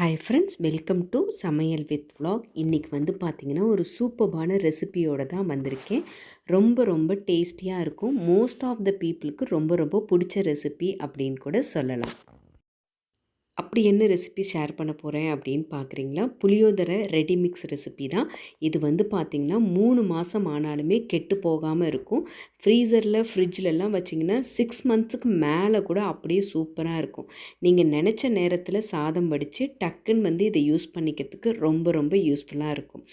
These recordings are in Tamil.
ஹாய் ஃப்ரெண்ட்ஸ் வெல்கம் டு சமையல் வித் vlog. இன்றைக்கி வந்து பார்த்திங்கன்னா ஒரு சூப்பர்பான ரெசிபியோடு தான் வந்திருக்கேன். ரொம்ப ரொம்ப டேஸ்டியாக இருக்கும். மோஸ்ட் ஆஃப் த பீப்புளுக்கு ரொம்ப ரொம்ப பிடிச்ச ரெசிபி அப்படின்னு கூட சொல்லலாம். அப்படி என்ன ரெசிபி ஷேர் பண்ண போகிறேன் அப்படின்னு பார்க்குறீங்களா புளியோதரை ரெடி மிக்ஸ் ரெசிபி தான். இது வந்து பார்த்திங்கன்னா மூணு மாதம் ஆனாலுமே கெட்டு போகாமல் இருக்கும். ஃப்ரீசரில் ஃப்ரிட்ஜிலலாம் வச்சிங்கன்னா சிக்ஸ் மந்த்ஸுக்கு மேலே கூட அப்படியே சூப்பராக இருக்கும். நீங்கள் நினச்ச நேரத்தில் சாதம் வடித்து டக்குன்னு வந்து இதை யூஸ் பண்ணிக்கிறதுக்கு ரொம்ப ரொம்ப யூஸ்ஃபுல்லாக இருக்கும்.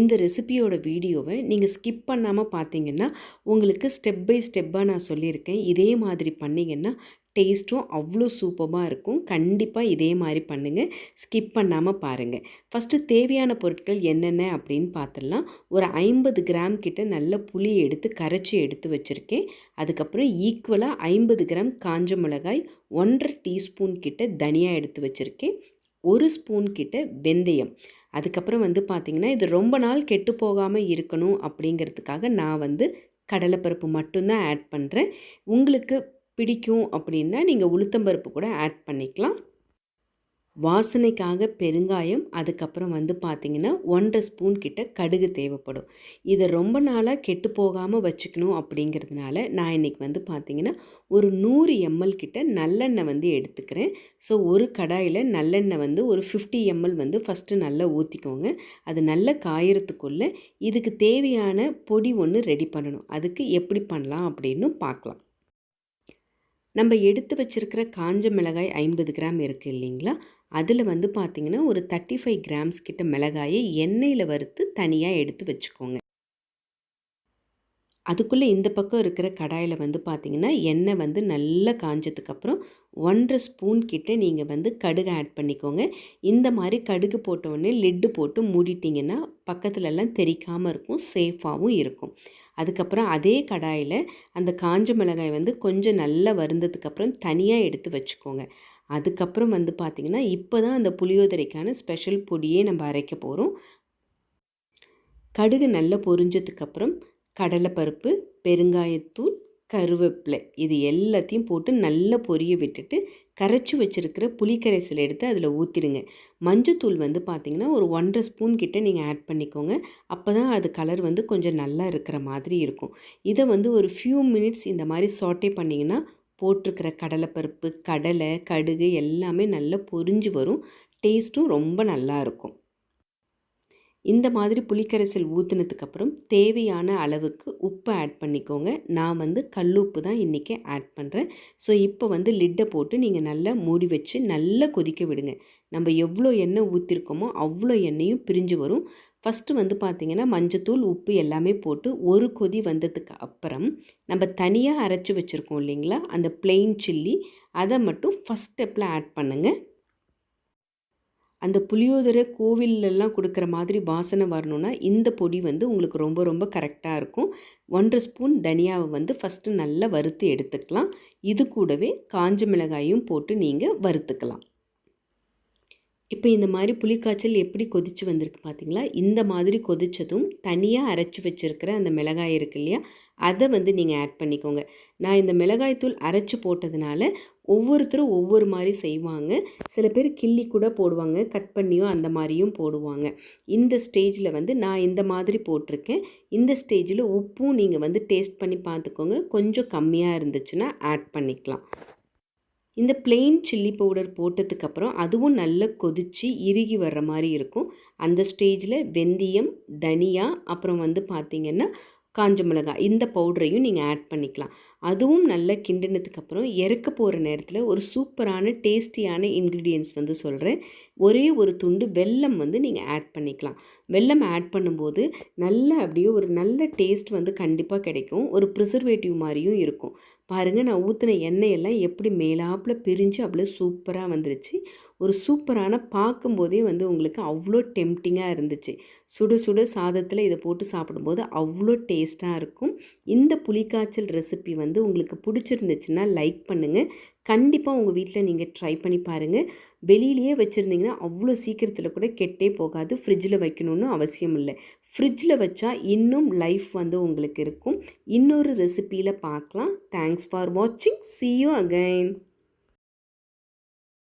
இந்த ரெசிபியோட வீடியோவை நீங்கள் ஸ்கிப் பண்ணாமல் பார்த்தீங்கன்னா உங்களுக்கு ஸ்டெப் பை ஸ்டெப்பாக நான் சொல்லியிருக்கேன். இதே மாதிரி பண்ணிங்கன்னா டேஸ்ட்டும் அவ்வளோ சூப்பராக இருக்கும். கண்டிப்பாக இதே மாதிரி பண்ணுங்கள் ஸ்கிப் பண்ணாமல் பாருங்கள் ஃபஸ்ட்டு தேவையான பொருட்கள் என்னென்ன அப்படின்னு பார்த்துடலாம் ஒரு ஐம்பது கிராம் கிட்ட நல்ல புளி எடுத்து கரைச்சி எடுத்து வச்சுருக்கேன். அதுக்கப்புறம் ஈக்குவலாக ஐம்பது கிராம் காஞ்ச மிளகாய் ஒன்றரை டீஸ்பூன் கிட்ட தனியாக எடுத்து வச்சுருக்கேன். ஒரு ஸ்பூன் கிட்ட வெந்தயம். அதுக்கப்புறம் வந்து பார்த்திங்கன்னா இது ரொம்ப நாள் கெட்டு போகாமல் இருக்கணும் அப்படிங்கிறதுக்காக நான் வந்து கடலைப்பருப்பு மட்டும்தான் ஆட் பண்ணுறேன் உங்களுக்கு பிடிக்கும் அப்படின்னா நீங்கள் உளுத்தம்பருப்பு கூட ஆட் பண்ணிக்கலாம். வாசனைக்காக பெருங்காயம் அதுக்கப்புறம் வந்து பார்த்திங்கன்னா ஒன்றரை ஸ்பூன் கிட்ட கடுகு தேவைப்படும். இதை ரொம்ப நாளாக கெட்டு போகாமல் வச்சுக்கணும் அப்படிங்கிறதுனால நான் இன்றைக்கி வந்து பார்த்திங்கன்னா ஒரு நூறு எம்எல் கிட்ட நல்லெண்ணெய் வந்து எடுத்துக்கிறேன். ஸோ ஒரு கடாயில் நல்லெண்ணெய் வந்து ஒரு ஃபிஃப்டி எம்எல் வந்து ஃபஸ்ட்டு நல்லா ஊற்றிக்கோங்க அது நல்ல காயறதுக்குள்ளே இதுக்கு தேவையான பொடி ஒன்று ரெடி பண்ணணும். அதுக்கு எப்படி பண்ணலாம் அப்படின்னு பார்க்கலாம். நம்ம எடுத்து வச்சுருக்கிற காஞ்ச மிளகாய் ஐம்பது கிராம் இருக்குது இல்லைங்களா? அதில் வந்து பார்த்திங்கன்னா ஒரு தேர்ட்டி ஃபைவ் கிராம்ஸ் கிட்ட மிளகாயை எண்ணெயில் வறுத்து தனியாக எடுத்து வச்சுக்கோங்க. அதுக்குள்ளே இந்த பக்கம் இருக்கிற கடாயில் வந்து பார்த்திங்கன்னா எண்ணெய் வந்து நல்லா காஞ்சதுக்கப்புறம் ஒன்றரை ஸ்பூன் கிட்ட நீங்கள் வந்து கடுகு ஆட் பண்ணிக்கோங்க. இந்த மாதிரி கடுகு போட்ட லெட்டு போட்டு மூடிட்டிங்கன்னா பக்கத்துலலாம் தெரிக்காமல் இருக்கும் சேஃபாகவும் இருக்கும். அதுக்கப்புறம் அதே கடாயில் அந்த காஞ்ச மிளகாய் வந்து கொஞ்சம் நல்லா வருந்ததுக்கப்புறம் தனியாக எடுத்து வச்சுக்கோங்க. அதுக்கப்புறம் வந்து பார்த்திங்கன்னா இப்போ தான் அந்த புளியோதரைக்கான ஸ்பெஷல் பொடியே நம்ம அரைக்க போகிறோம் கடுகு நல்லா பொரிஞ்சதுக்கப்புறம் கடலைப்பருப்பு பெருங்காயத்தூள் கருவேப்பிலை இது எல்லாத்தையும் போட்டு நல்லா பொரிய விட்டுட்டு கரைச்சி வச்சுருக்கிற புளிக்கரைசல் எடுத்து அதில் ஊற்றிடுங்க மஞ்சத்தூள் வந்து பார்த்திங்கன்னா ஒரு ஒன்றரை ஸ்பூன் கிட்ட நீங்கள் ஆட் பண்ணிக்கோங்க. அப்போ தான் அது கலர் வந்து கொஞ்சம் நல்லா இருக்கிற மாதிரி இருக்கும். இதை வந்து ஒரு ஃபியூ மினிட்ஸ் இந்த மாதிரி சாட்டே பண்ணிங்கன்னா போட்டிருக்கிற கடலைப்பருப்பு கடலை கடுகு எல்லாமே நல்லா பொரிஞ்சு வரும். டேஸ்ட்டும் ரொம்ப நல்லா இருக்கும். இந்த மாதிரி புளிக்கரைசல் ஊற்றுனதுக்கப்புறம் தேவையான அளவுக்கு உப்பை ஆட் பண்ணிக்கோங்க. நான் வந்து கல்லுப்பு தான் இன்றைக்கி ஆட் பண்ணுறேன் ஸோ இப்போ வந்து லிட்டை போட்டு நீங்கள் நல்லா மூடி வச்சு நல்லா கொதிக்க விடுங்க. நம்ம எவ்வளோ எண்ணெய் ஊற்றிருக்கோமோ அவ்வளோ எண்ணெயும் பிரிஞ்சு வரும். ஃபஸ்ட்டு வந்து பார்த்திங்கன்னா மஞ்சத்தூள் உப்பு எல்லாமே போட்டு ஒரு கொதி வந்ததுக்கு அப்புறம் நம்ம தனியாக அரைச்சி வச்சுருக்கோம் இல்லைங்களா? அந்த பிளெயின் சில்லி அதை மட்டும் ஃபஸ்ட் ஸ்டெப்பில் ஆட் பண்ணுங்கள் அந்த புளியோதரை கோவிலெல்லாம் கொடுக்குற மாதிரி வாசனை வரணுன்னா இந்த பொடி வந்து உங்களுக்கு ரொம்ப ரொம்ப கரெக்டாக இருக்கும். ஒன்றரை ஸ்பூன் தனியாவை வந்து ஃபஸ்ட்டு நல்லா வறுத்து எடுத்துக்கலாம். இது கூடவே காஞ்ச மிளகாயும் போட்டு நீங்கள் வறுத்துக்கலாம். இப்போ இந்த மாதிரி புளிக்காய்ச்சல் எப்படி கொதித்து வந்திருக்கு பார்த்தீங்களா? இந்த மாதிரி கொதித்ததும் தனியாக அரைச்சி வச்சுருக்கிற அந்த மிளகாய் இருக்கு இல்லையா? அதை வந்து நீங்கள் ஆட் பண்ணிக்கோங்க. நான் இந்த மிளகாய்த்தூள் அரைச்சி போட்டதுனால ஒவ்வொருத்தரும் ஒவ்வொரு மாதிரி செய்வாங்க. சில பேர் கிள்ளி கூட போடுவாங்க. கட் பண்ணியும் அந்த மாதிரியும் போடுவாங்க. இந்த ஸ்டேஜில் வந்து நான் இந்த மாதிரி போட்டிருக்கேன். இந்த ஸ்டேஜில் உப்பும் நீங்கள் வந்து டேஸ்ட் பண்ணி பார்த்துக்கோங்க. கொஞ்சம் கம்மியாக இருந்துச்சுன்னா ஆட் பண்ணிக்கலாம். இந்த பிளெயின் சில்லி பவுடர் போட்டதுக்கப்புறம் அதுவும் நல்லா கொதித்து இறுகி வர்ற மாதிரி இருக்கும். அந்த ஸ்டேஜில் வெந்தயம் தனியா அப்புறம் வந்து பார்த்திங்கன்னா காஞ்ச மிளகாய் இந்த பவுடரையும் நீங்கள் ஆட் பண்ணிக்கலாம். அதுவும் நல்லா கிண்டினதுக்கப்புறம் இறக்க போகிற நேரத்தில் ஒரு சூப்பரான டேஸ்டியான இன்க்ரீடியன்ஸ் வந்து சொல்கிறேன் ஒரே ஒரு துண்டு வெல்லம் வந்து நீங்கள் ஆட் பண்ணிக்கலாம். வெல்லம் ஆட் பண்ணும்போது நல்ல அப்படியே ஒரு நல்ல டேஸ்ட் வந்து கண்டிப்பாக கிடைக்கும். ஒரு ப்ரிசர்வேட்டிவ் மாதிரியும் இருக்கும். பாருங்கள் நான் ஊற்றின எண்ணெயெல்லாம் எப்படி மேலாப்பில் பிரிஞ்சு அப்படியே சூப்பராக வந்துருச்சு. ஒரு சூப்பரான பார்க்கும்போதே வந்து உங்களுக்கு அவ்வளோ டெம்டிங்காக இருந்துச்சு. சுடு சுடு சாதத்தில் இதை போட்டு சாப்பிடும்போது அவ்வளோ டேஸ்ட்டாக இருக்கும். இந்த புளிக்காய்ச்சல் ரெசிபி வந்து உங்களுக்கு பிடிச்சிருந்துச்சுன்னா லைக் பண்ணுங்கள் கண்டிப்பாக உங்கள் வீட்டில் நீங்கள் ட்ரை பண்ணி பாருங்கள் வெளியிலேயே வச்சுருந்தீங்கன்னா அவ்வளோ சீக்கிரத்தில் கூட கெட்டே போகாது. ஃப்ரிட்ஜில் வைக்கணும்னு அவசியம் இல்லை. ஃப்ரிட்ஜில் வச்சா இன்னும் லைஃப் வந்து உங்களுக்கு இருக்கும். இன்னொரு ரெசிப்பியில் பார்க்கலாம். தேங்க்ஸ் ஃபார் வாட்சிங் சி யூ அகைன்